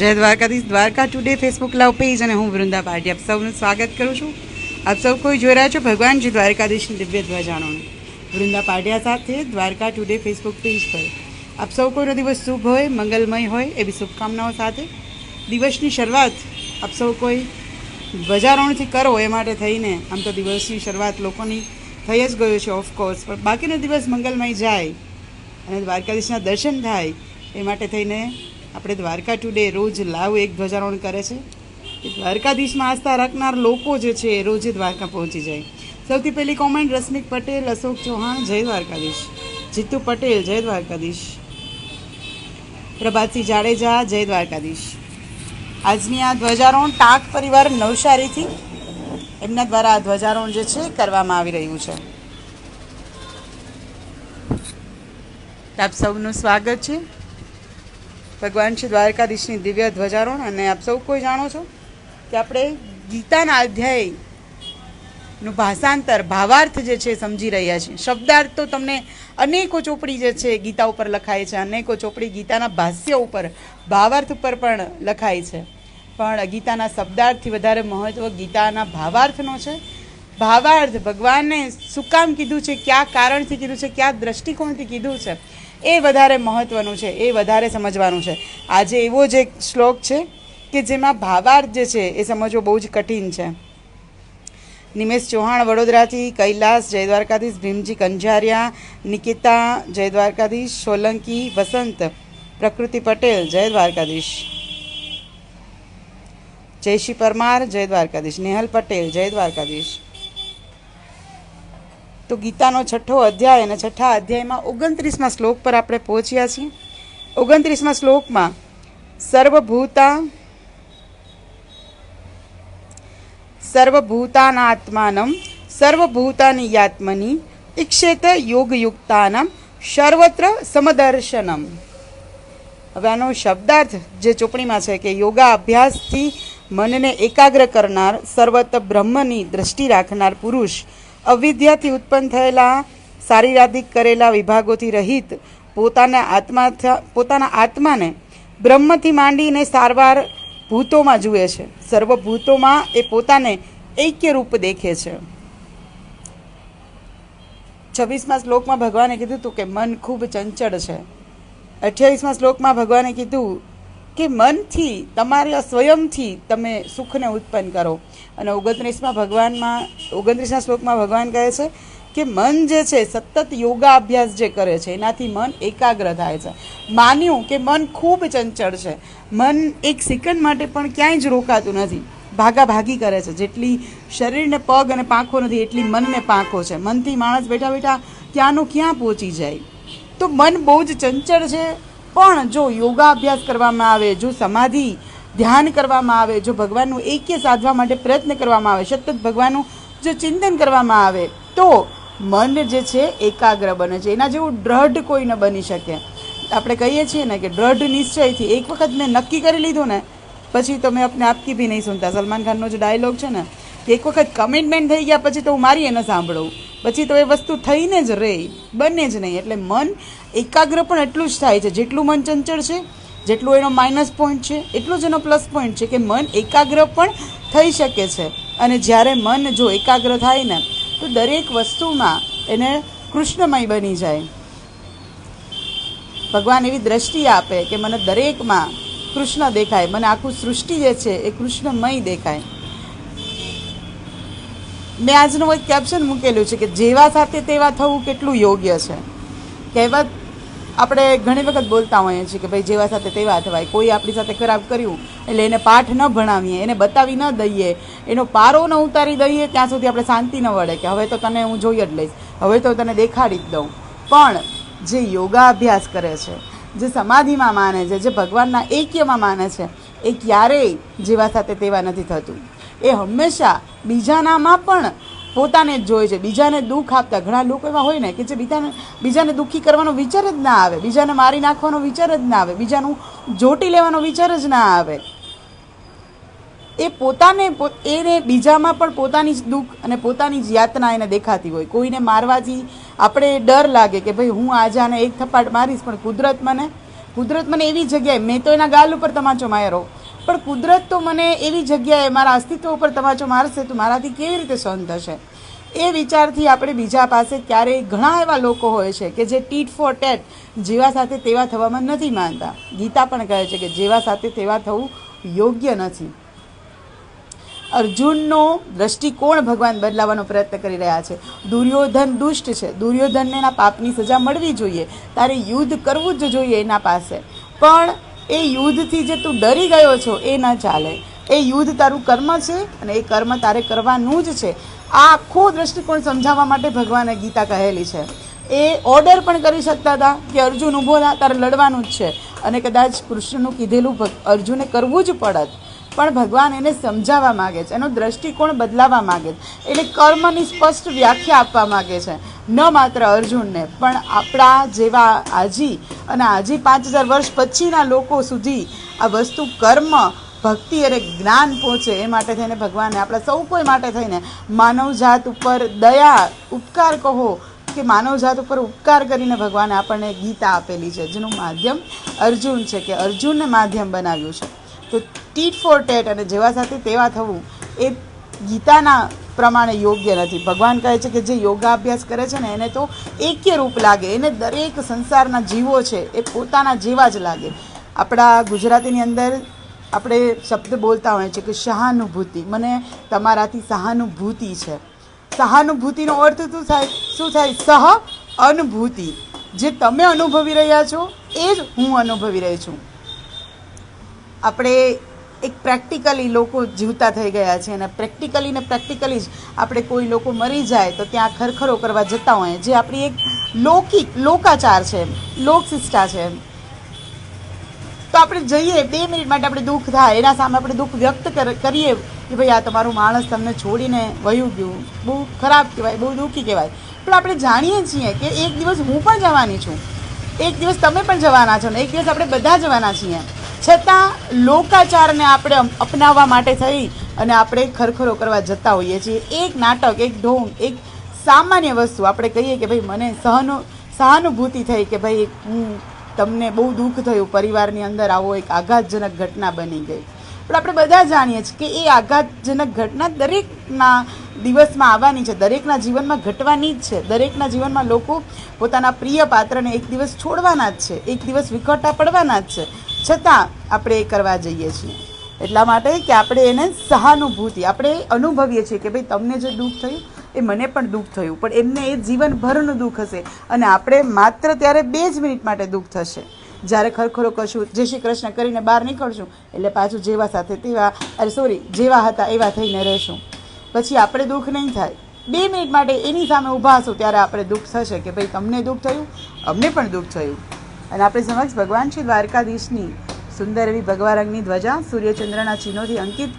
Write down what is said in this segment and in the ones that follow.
જય Dwarkadhish. Dwarka today Facebook live page અને હું વૃંદા પાર્ટી આપ સૌનું સ્વાગત કરું છું. આપ સૌ કોઈ જોઈ રહ્યા છો ભગવાનજી દ્વારકાધીશની દિવ્ય ધ્વજાણોને વૃંદા પાટિયા સાથે દ્વારકા ટુડે ફેસબુક પેજ પર. આપ સૌ કોઈનો દિવસ શુભ હોય, મંગલમય હોય, એવી શુભકામનાઓ સાથે. દિવસની શરૂઆત આપ સૌ કોઈ ધ્વજારોહણથી કરો એ માટે થઈને આમ તો દિવસની શરૂઆત લોકોની થઈ જ ગયો છે ઓફકોર્સ પણ બાકીનો દિવસ મંગલમય જાય અને દ્વારકાધીશના દર્શન થાય એ માટે થઈને આપણે દ્વારકા ટુડે રોજ લાવ એક ધ્વજારોહણ કરે છે. દ્વારકાધીશમાં આસ્થા રાખનાર લોકો જે છે, એ રોજે દ્વારકા પહોંચી જાય. સૌથી પહેલી કોમેન્ટ રશ્મિક પટેલ, અશોક ચૌહાણ, જય દ્વારકાધીશ. જીતુ પટેલ, જય દ્વારકાધીશ. પ્રભાતસિંહ જાડેજા, જય દ્વારકાધીશ. આજની આ ધ્વજારોહણ ટાંક પરિવાર નવસારીથી એમના દ્વારા આ ધ્વજારોહણ જે છે, કરવામાં આવી રહ્યું છે. આપ સૌનું સ્વાગત છે. ભગવાન શ્રી દ્વારકાધીશની દિવ્ય ધ્વજારોહણ અને આપ સૌ કોઈ જાણો છો કે આપણે ગીતાના અધ્યાયનું ભાષાંતર, ભાવાર્થ જે છે, સમજી રહ્યા છીએ. શબ્દાર્થ તો તમને અનેકો ચોપડી જે છે, ગીતા ઉપર લખાય છે. અનેકો ચોપડી ગીતાના ભાષ્ય ઉપર, ભાવાર્થ ઉપર પણ લખાય છે. પણ ગીતાના શબ્દાર્થથી વધારે મહત્વ ગીતાના ભાવાર્થનો છે. ભાવાર્થ ભગવાને શું કામ કીધું છે? કયા કારણથી કીધું છે? કયા દ્રષ્ટિકોણથી કીધું છે? એ વધારે મહત્ત્વનું છે, એ વધારે સમજવાનું છે. આજે એવો જ એક શ્લોક છે કે જેમાં ભાવાર્થ જે છે એ સમજવો બહુ જ કઠિન છે. નિમેશ ચૌહાણ વડોદરાથી કૈલાસ જય દ્વારકાધીશ ભીમજી કંજારિયા, નિકિતા જય દ્વારકાધીશ સોલંકી, વસંત, પ્રકૃતિ પટેલ જય દ્વારકાધીશ જયશ્રી પરમાર જય દ્વારકાધીશ નેહલ પટેલ જય દ્વારકાધીશ તો ગીતાનો છઠ્ઠો અધ્યાય અને છઠ્ઠા અધ્યાયમાં ઓગણત્રીસમાં શ્લોક પર આપણે પહોંચ્યા છીએ. ઓગણત્રીસમાં શ્લોકમાં સર્વભૂતા સર્વભૂતાનાત્માનમ સર્વભૂતાની યાત્મની ઈક્ષેત યોગયુક્તાનમ સર્વત્ર સમદર્શનમ. હવે આનો શબ્દાર્થ જે ચોપડીમાં છે કે યોગા અભ્યાસથી મનને એકાગ્ર કરનાર સર્વત્ર બ્રહ્મની દ્રષ્ટિ રાખનાર પુરુષ અવિદ્યાથી ઉત્પન્ન થયેલા શારીરાધિક કરેલા વિભાગોથી રહિત પોતાના આત્મા પોતાના આત્માને બ્રહ્મથી માંડીને સારવાર ભૂતોમાં જુએ છે. સર્વભૂતોમાં એ પોતાને ઐક્ય રૂપ દેખે છે. છવ્વીસમાં શ્લોકમાં ભગવાને કીધું હતું કે મન ખૂબ ચંચળ છે. અઠ્યાવીસમાં શ્લોકમાં ભગવાને કીધું કે મનથી, તમારા સ્વયંથી તમે સુખને ઉત્પન્ન કરો. અને ઓગણત્રીસમાં ભગવાનમાં, ઓગણત્રીસના શ્લોકમાં ભગવાન કહે છે કે મન જે છે, સતત યોગા અભ્યાસ જે કરે છે, એનાથી મન એકાગ્ર થાય છે. માન્યું કે મન ખૂબ ચંચળ છે. મન એક સેકન્ડ માટે પણ ક્યાંય જ રોકાતું નથી. ભાગા ભાગી કરે છે. જેટલી શરીરને પગ અને પાંખો નથી, એટલી મનને પાંખો છે. મનથી માણસ બેઠા બેઠા ક્યાંનું ક્યાં પહોંચી જાય? તો મન બહુ જ ચંચળ છે. પણ જો યોગા અભ્યાસ કરવામાં આવે, જો સમાધિ ધ્યાન કરવામાં આવે, જો ભગવાનનું એક્ય સાધવા માટે પ્રયત્ન કરવામાં આવે, સતત ભગવાનનું જો ચિંતન કરવામાં આવે, તો મન જે છે એકાગ્ર બને છે. એના જેવું દ્રઢ કોઈ ન બની શકે. આપણે કહીએ છીએ ને કે દ્રઢ નિશ્ચયથી એક વખત મેં નક્કી કરી લીધું ને, પછી તો મેં આપને આપકી ભી નહીં સુનતા. સલમાન ખાનનો જે ડાયલોગ છે ને, કે એક વખત કમિટમેન્ટ થઈ ગયા, પછી તો હું મારી એને સાંભળું. પછી તો એ વસ્તુ થઈને જ રહે, બને જ નહીં. એટલે મન એકાગ્ર પણ એટલું જ થાય છે. જેટલું મન ચંચળ છે, જેટલું એનો માઇનસ પોઈન્ટ છે, એટલું જ એનો પ્લસ પોઈન્ટ છે કે મન એકાગ્ર પણ થઈ શકે છે. અને જ્યારે મન જો એકાગ્ર થાય ને, તો દરેક વસ્તુમાં એને કૃષ્ણમય બની જાય. ભગવાન એવી દ્રષ્ટિ આપે કે મને દરેકમાં કૃષ્ણ દેખાય. મને આખું સૃષ્ટિ જે છે એ કૃષ્ણમય દેખાય. મેં આજનું એક કેપ્શન મૂકેલું છે કે જેવા સાથે તેવા થવું કેટલું યોગ્ય છે. કહેવત આપણે ઘણી વખત બોલતા હોઈએ છીએ કે ભાઈ જેવા સાથે તેવા થવાય. કોઈ આપણી સાથે ખરાબ કર્યું, એટલે એને પાઠ ન ભણાવીએ, એને બતાવી ન દઈએ, એનો પારો ન ઉતારી દઈએ, ત્યાં સુધી આપણે શાંતિ ન વળે કે હવે તો તને હું જોઈ જ લઈશ, હવે તો તને દેખાડી જ દઉં. પણ જે યોગા અભ્યાસ કરે છે, જે સમાધિમાં માને છે, જે ભગવાનના એક્યમાં માને છે, એ ક્યારેય જેવા સાથે તેવા નથી થતું. એ હંમેશા બીજાનામાં પણ પોતાને જ જોઈ છે. બીજાને દુઃખ આપતા. ઘણા લોકો એવા હોય ને કે જે બીજાને બીજાને દુઃખી કરવાનો વિચાર જ ના આવે. બીજાને મારી નાખવાનો વિચાર જ ના આવે. બીજાનું જોટી લેવાનો વિચાર જ ના આવે. એ પોતાને એને બીજામાં પણ પોતાની જ દુઃખ અને પોતાની જ યાતના એને દેખાતી હોય. કોઈને મારવાથી આપણે ડર લાગે કે ભાઈ હું આજે આને એક થપાટ મારીશ, પણ કુદરત મને કુદરત મને એવી જગ્યાએ, મેં તો એના ગાલ ઉપર તમાચો માર્યો. પણ કુદરત તો મને એવી જગ્યાએ, મારા અસ્તિત્વ ઉપર તમાચો મારશે તો મારાથી કેવી રીતે સહન થશે? એ વિચારથી આપણે બીજા પાસે ક્યારેય ઘણા એવા લોકો હોય છે કે જે ટીટ ફોર ટેટ, જેવા સાથે તેવા થવામાં નથી માનતા. ગીતા પણ કહે છે કે જેવા સાથે તેવા થવું યોગ્ય નથી. અર્જુનનો દ્રષ્ટિકોણ ભગવાન બદલાવાનો પ્રયત્ન કરી રહ્યા છે. દુર્યોધન દુષ્ટ છે. દુર્યોધનને એના પાપની સજા મળવી જોઈએ. તારે યુદ્ધ કરવું જ જોઈએ એના પાસે. પણ એ યુદ્ધથી જે તું ડરી ગયો છો, એ ન ચાલે. એ યુદ્ધ તારું કર્મ છે અને એ કર્મ તારે કરવાનું જ છે. આ આખો દ્રષ્ટિકોણ સમજાવવા માટે ભગવાને ગીતા કહેલી છે. એ ઓર્ડર પણ કરી શકતા હતા કે અર્જુન ઊભો થા, તારે લડવાનું જ છે. અને કદાચ કૃષ્ણનું કીધેલું અર્જુને કરવું જ પડત. પણ ભગવાન એને સમજાવવા માગે છે, એનો દ્રષ્ટિકોણ બદલાવા માગે છે. એટલે કર્મની સ્પષ્ટ વ્યાખ્યા આપવા માગે છે. ન માત્ર અર્જુનને, પણ આપણા જેવા આજી અને આજી પાંચ હજાર વર્ષ પછીના લોકો સુધી આ વસ્તુ કર્મ, ભક્તિ અને જ્ઞાન પહોંચે એ માટે થઈને ભગવાને આપણા સૌ કોઈ માટે થઈને માનવજાત ઉપર દયા, ઉપકાર કહો કે માનવજાત ઉપર ઉપકાર કરીને ભગવાને આપણને ગીતા આપેલી છે, જેનું માધ્યમ અર્જુન છે, કે અર્જુનને માધ્યમ બનાવ્યું છે. તો ટીટ ફોર ટેટ અને જેવા સાથે તેવા થવું એ ગીતાના પ્રમાણે યોગ્ય નથી. ભગવાન કહે છે કે જે યોગાભ્યાસ કરે છે ને, એને તો એક્ય રૂપ લાગે. એને દરેક સંસારના જીવો છે, એ પોતાના જેવા જ લાગે. આપણા ગુજરાતીની અંદર આપણે શબ્દ બોલતા હોઈએ છીએ કે સહાનુભૂતિ. મને તમારાથી સહાનુભૂતિ છે. સહાનુભૂતિનો અર્થ શું થાય? શું થાય? સહ અનુભૂતિ. જે તમે અનુભવી રહ્યા છો, એ જ હું અનુભવી રહી છું. આપણે એક પ્રેક્ટિકલી લોકો જીવતા થઈ ગયા છે અને પ્રેક્ટિકલી ને પ્રેક્ટિકલી જ આપણે કોઈ લોકો મરી જાય તો ત્યાં ખરખરો કરવા જતા હોય. જે આપણી એક લૌકિક, લોકાચાર છે, લોકશિષ્ટા છે. તો આપણે જઈએ, બે મિનિટ માટે આપણે દુઃખ થાય. એના સામે આપણે દુઃખ વ્યક્ત કર- કરીએ કે ભાઈ આ તમારું માણસ તમને છોડીને વયું ગયું. બહુ ખરાબ કહેવાય, બહુ દુઃખી કહેવાય. પણ આપણે જાણીએ છીએ કે એક દિવસ હું પણ જવાની છું. એક દિવસ તમે પણ જવાના છો ને, એક દિવસ આપણે બધા જવાના છીએ. છતાં લોકાચારને આપણે અપનાવવા માટે થઈ અને આપણે ખરખરો કરવા જતા હોઈએ છીએ. એક નાટક, એક ઢોંગ, એક સામાન્ય વસ્તુ આપણે કહીએ કે ભાઈ મને સહનો સહાનુભૂતિ થઈ કે ભાઈ હું તમને બહુ દુઃખ થયું, પરિવારની અંદર આવો, એક આઘાતજનક ઘટના બની ગઈ. પણ આપણે બધા જાણીએ છીએ કે એ આઘાતજનક ઘટના દરેકના દિવસમાં આવવાની છે, દરેકના જીવનમાં ઘટવાની જ છે. દરેકના જીવનમાં લોકો પોતાના પ્રિય પાત્રને એક દિવસ છોડવાના જ છે, એક દિવસ વિખરટા પડવાના જ છે. છતાં આપણે એ કરવા જઈએ છીએ. એટલા માટે કે આપણે એને સહાનુભૂતિ, આપણે અનુભવીએ છીએ કે ભાઈ તમને જે દુઃખ થયું, એ મને પણ દુઃખ થયું. પણ એમને એ જીવનભરનું દુઃખ હશે અને આપણે માત્ર ત્યારે બે જ મિનિટ માટે દુઃખ થશે. જ્યારે ખરખરો કરશું, જય શ્રી કૃષ્ણ કરીને બહાર નીકળશું, એટલે પાછું જેવા સાથે તેવા, અરે સોરી જેવા હતા એવા થઈને રહેશું. પછી આપણે દુઃખ નહીં થાય. બે મિનિટ માટે એની સામે ઊભા હશું ત્યારે આપણે દુઃખ થશે કે ભાઈ તમને દુઃખ થયું, અમને પણ દુઃખ થયું. અને આપણે સમક્ષ ભગવાન શ્રી દ્વારકાધીશની સુંદર એવી ભગવા રંગની ધ્વજા સૂર્યચંદ્રના ચિહ્નોથી અંકિત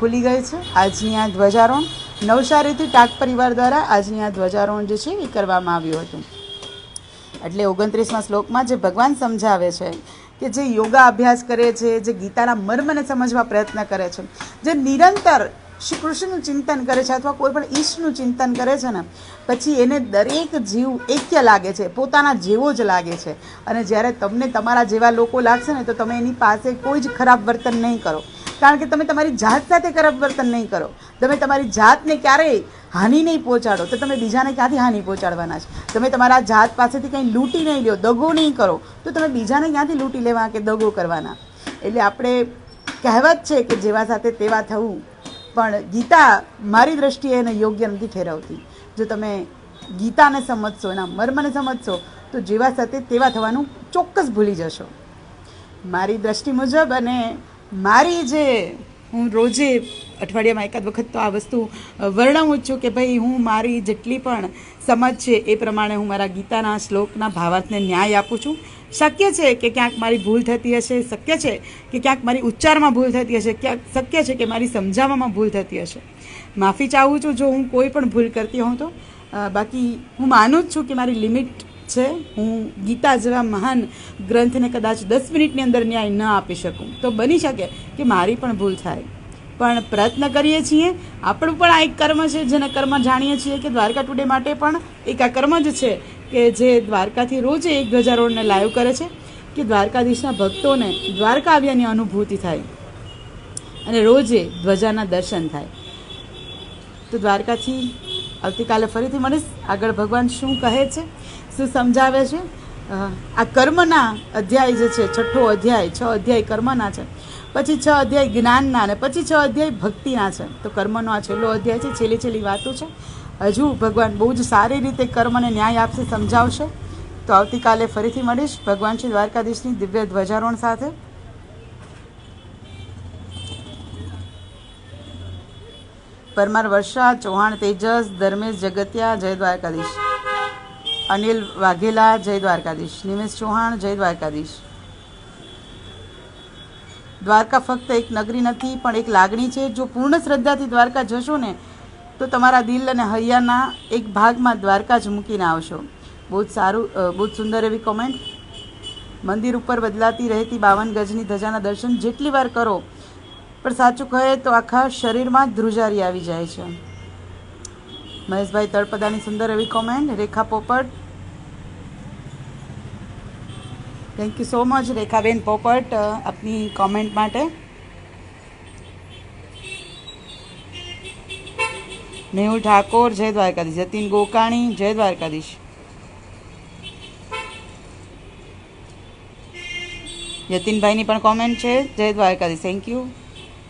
ખુલી ગઈ છે. આજની આ ધ્વજારોહણ નવસારીથી ટાક પરિવાર દ્વારા આજની આ ધ્વજારોહણ જે છે એ કરવામાં આવ્યું હતું. એટલે ઓગણત્રીસમાં શ્લોકમાં જે ભગવાન સમજાવે છે કે જે યોગા અભ્યાસ કરે છે, જે ગીતાના મર્મને સમજવા પ્રયત્ન કરે છે, જે નિરંતર શ્રી કૃષ્ણનું ચિંતન કરે છે અથવા કોઈ પણ ઈષ્ટનું ચિંતન કરે છે ને, પછી એને દરેક જીવ એક્ય લાગે છે, પોતાના જેવો જ લાગે છે. અને જ્યારે તમને તમારા જેવા લોકો લાગશે ને, તો તમે એની પાસે કોઈ જ ખરાબ વર્તન નહીં કરો. કારણ કે તમે તમારી જાત સાથે ખરાબ વર્તન નહીં કરો. તમે તમારી જાતને ક્યારેય હાનિ નહીં પહોંચાડો. તો તમે બીજાને ક્યાંથી હાનિ પહોંચાડવાના છે? તમે તમારા જાત પાસેથી કંઈ લૂંટી નહીં લ્યો, દગો નહીં કરો. તો તમે બીજાને ક્યાંથી લૂંટી લેવા કે દગો કરવાના? એટલે આપણે કહેવત છે કે જેવા સાથે તેવા થવું. પણ ગીતા મારી દ્રષ્ટિએ એને યોગ્ય નથી ઠેરવતી. જો તમે ગીતાને સમજશો, એના મર્મને સમજશો, તો જેવા સાથે તેવા થવાનું ચોક્કસ ભૂલી જશો. મારી દ્રષ્ટિ મુજબ અને મારી જે હું રોજે અઠવાડિયામાં એકાદ વખત તો આ વસ્તુ વર્ણવું છું કે ભાઈ હું મારી જેટલી પણ સમજ છે એ પ્રમાણે હું મારા ગીતાના શ્લોકના ભાવાર્થને ન્યાય આપું છું. શક્ય છે કે ક્યાંક મારી ભૂલ થતી હશે, શક્ય છે કે ક્યાંક મારી ઉચ્ચારમાં ભૂલ થતી હશે, ક્યાંક શક્ય છે કે મારી સમજાવવામાં ભૂલ થતી હશે. માફી ચાહું છું જો હું કોઈ પણ ભૂલ કરતી હોઉં તો. બાકી હું માનું જ છું કે મારી લિમિટ છે. હું ગીતા જેવા મહાન ગ્રંથને કદાચ દસ મિનિટની અંદર ન્યાય ન આપી શકું. તો બની શકે કે મારી પણ ભૂલ થાય. પણ પ્રયત્ન કરીએ છીએ. આપણું પણ આ એક કર્મ છે, જેને કર્મ જાણીએ છીએ કે દ્વારકા ટુડે માટે પણ એક આ કર્મ જ છે કે જે દ્વારકાથી રોજે એક ધ્વજારોહણને લાઈવ કરે છે કે દ્વારકાધીશના ભક્તોને દ્વારકા આવ્યાની અનુભૂતિ થાય અને રોજે ધ્વજાના દર્શન થાય. તો દ્વારકાથી આવતીકાલે ફરીથી મળીશ. આગળ ભગવાન શું કહે છે, શું સમજાવે છે? આ કર્મના અધ્યાય જે છે, છઠ્ઠો અધ્યાય, છ અધ્યાય કર્મના છે, પછી છ અધ્યાય જ્ઞાનના અને પછી છ અધ્યાય ભક્તિના છે. તો કર્મનો આ છેલ્લો અધ્યાય છે, છેલ્લી છેલ્લી વાતો છે. હજુ ભગવાન બહુ જ સારી રીતે કર્મને ન્યાય આપશે, સમજાવશે. તો આવતીકાલે ફરીથી મળીશ. ભગવાન શ્રી દ્વારકાધીશની દિવ્ય ધ્વજારોહણ સાથે. પરમાર વર્ષા ચૌહાણ તેજસ ધર્મેશ જગતિયા જય દ્વારકાધીશ. અનિલ વાઘેલા જય દ્વારકાધીશ. નિમેશ ચૌહાણ જય દ્વારકાધીશ. દ્વારકા ફક્ત એક નગરી નથી, પણ એક લાગણી છે. જો પૂર્ણ શ્રદ્ધાથી દ્વારકા જશો ને, તો તમારા દિલ અને હૈયાના એક ભાગમાં દ્વારકા જ મૂકીને આવશો. બહુ જ સારું બહુ જ સુંદર એવી કોમેન્ટ મંદિર ઉપર બદલાતી રહેતી બાવન ગજની ધજાના દર્શન જેટલી વાર કરો પણ સાચું કહે તો આખા શરીરમાં ધ્રુજારી આવી જાય છે. મહેશભાઈ તળપદાની સુંદર એવી comment Rekha Popat. Thank you so much Rekhaben Popat આપની કોમેન્ટ માટે. મેહુલ ઠાકોર, જય દ્વારકાધીશ. જતીન ગોકાણી, જય દ્વારકાધીશ. યતીનભાઈની પણ કોમેન્ટ છે. જય દ્વારકાધીશ. થેન્ક યુ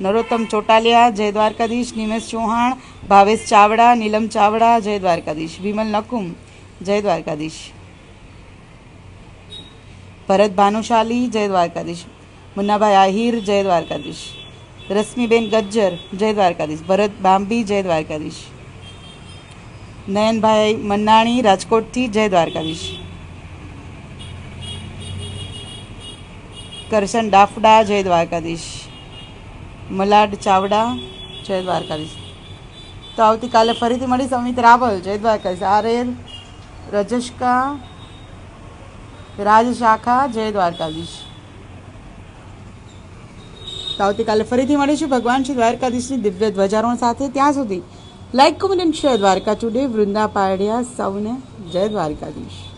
નરોત્તમ ચોટાલિયા, જય દ્વારકાધીશ, નિમેશ ચૌહાણ, ભાવેશ ચાવડા, નીલમ ચાવડા, જય દ્વારકાધીશ, વિમલ નકુમ, જય દ્વારકાધીશ. ભરત ભાનુશાલી, જય દ્વારકાધીશ. મુન્નાભાઈ આહિર, જય દ્વારકાધીશ. રશ્મિબેન ગજ્જર, જય દ્વારકાધીશ. ભરત બાંબી, જય દ્વારકાધીશ. નયનભાઈ મન્નાણી, રાજકોટથી, જય દ્વારકાધીશ. કરશન ડાફડા, જય દ્વારકાધીશ. મલાડ, ચાવડા, જય દ્વારકાધીશ. તો આવતીકાલે ફરીથી મળીશ અમિત રાવલ જય દ્વારકાધીશ. આરેલ રજસ્કા રાજ શાખા જય દ્વારકાધીશ. તો આવતીકાલે ફરીથી મળીશું. ભગવાન શ્રી દ્વારકાધીશની દિવ્ય ધ્વજારોહણ સાથે. ત્યાં સુધી like, comment share Dwarka today. Vrunda પાડ્યા સૌને જય દ્વારકાધીશ.